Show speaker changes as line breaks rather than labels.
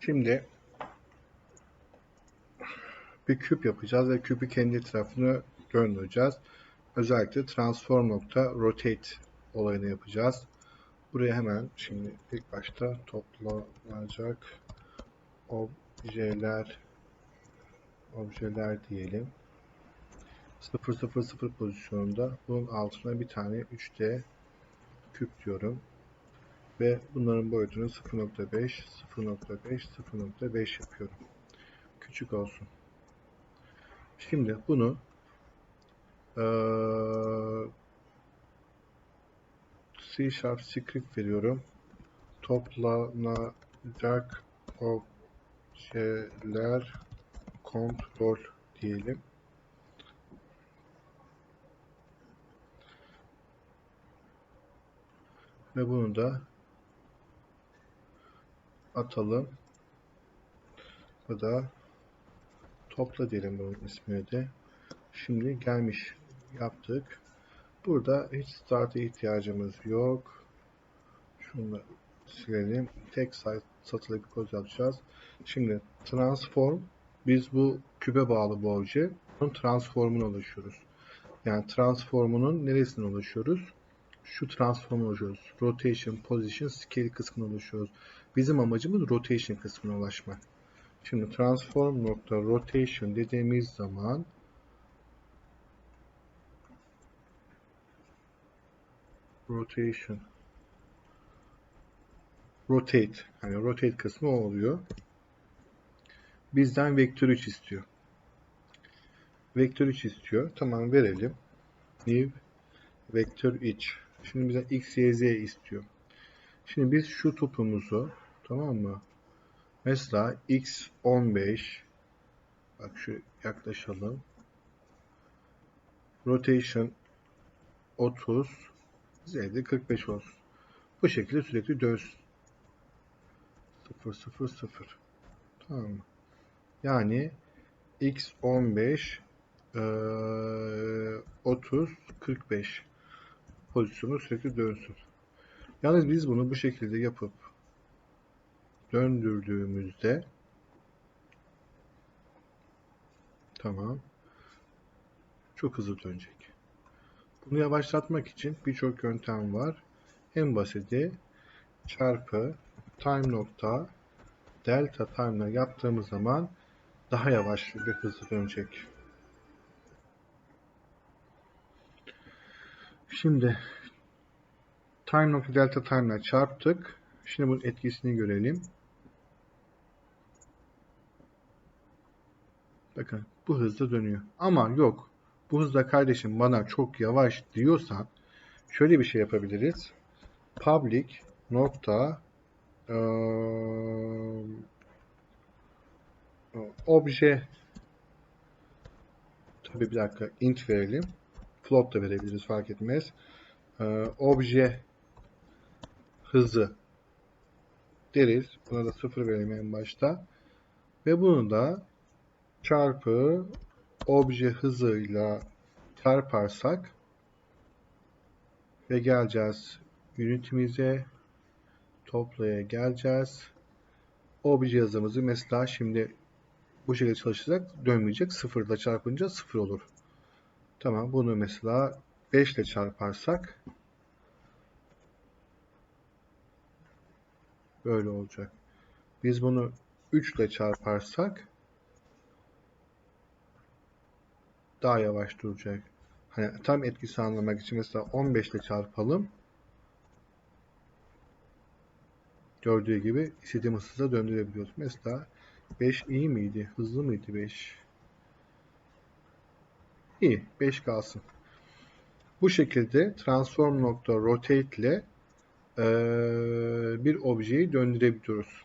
Şimdi bir küp yapacağız ve küpü kendi etrafını döndüreceğiz. Özellikle transform nokta rotate olayını yapacağız. Buraya hemen şimdi ilk başta toplanacak objeler objeler diyelim. 000 pozisyonunda bunun altına bir tane 3D küp diyorum. Ve bunların boyutunu 0.5, 0.5, 0.5 yapıyorum. Küçük olsun. Şimdi bunu C Sharp script veriyorum. Toplanacak objeler kontrol diyelim. Ve bunu da atalım. Bu da topla diyelim bunun ismini de. Şimdi gelmiş yaptık. Burada hiç start'a ihtiyacımız yok. Şunu da silelim. Tek sayı satılı bir kod yapacağız. Şimdi transform biz bu küpe bağlı bu obje. Bunun transformuna ulaşıyoruz. Yani transformunun neresine ulaşıyoruz? Şu transformuna ulaşıyoruz. Rotation, position, scale kısmına ulaşıyoruz. Bizim amacımız rotation kısmına ulaşmak. Şimdi transform nokta rotation dediğimiz zaman rotation rotate hani rotate kısmı oluyor. Bizden vektör 3 istiyor. Vektör 3 istiyor. Tamam verelim. New vektör 3. Şimdi bize x, y, z istiyor. Şimdi biz şu topumuzu tamam mı? Mesela x15 bak şu yaklaşalım. Rotation 30 z'de 45 olsun. Bu şekilde sürekli dönsün. 0 0 0 tamam mı? Yani x15 eee, 30 45 pozisyonu sürekli dönsün. Yalnız biz bunu bu şekilde yapıp döndürdüğümüzde tamam çok hızlı dönecek. Bunu yavaşlatmak için birçok yöntem var. En basiti çarpı time nokta delta time'la yaptığımız zaman daha yavaş ve hızlı dönecek. Şimdi time nokta delta time'la çarptık. Şimdi bunun etkisini görelim. Bakın bu hızla dönüyor. Ama yok. Bu hızda kardeşim bana çok yavaş diyorsan şöyle bir şey yapabiliriz. Public nokta eee, obje tabi bir dakika int verelim. Float da verebiliriz fark etmez. Eee, obje hızı deriz. Buna da sıfır verelim en başta. Ve bunu da çarpı obje hızıyla çarparsak ve geleceğiz unity'mize toplaya geleceğiz. Obje hızımızı mesela şimdi bu şekilde çalışacak dönmeyecek. Sıfırla çarpınca sıfır olur. Tamam bunu mesela 5 ile çarparsak böyle olacak. Biz bunu 3 ile çarparsak daha yavaş duracak. Hani tam etkisi anlamak için mesela 15 ile çarpalım. Gördüğü gibi istediğimiz hızla döndürebiliyoruz. Mesela 5 iyi miydi? Hızlı mıydı 5? İyi. 5 kalsın. Bu şekilde transform nokta rotate ile bir objeyi döndürebiliyoruz.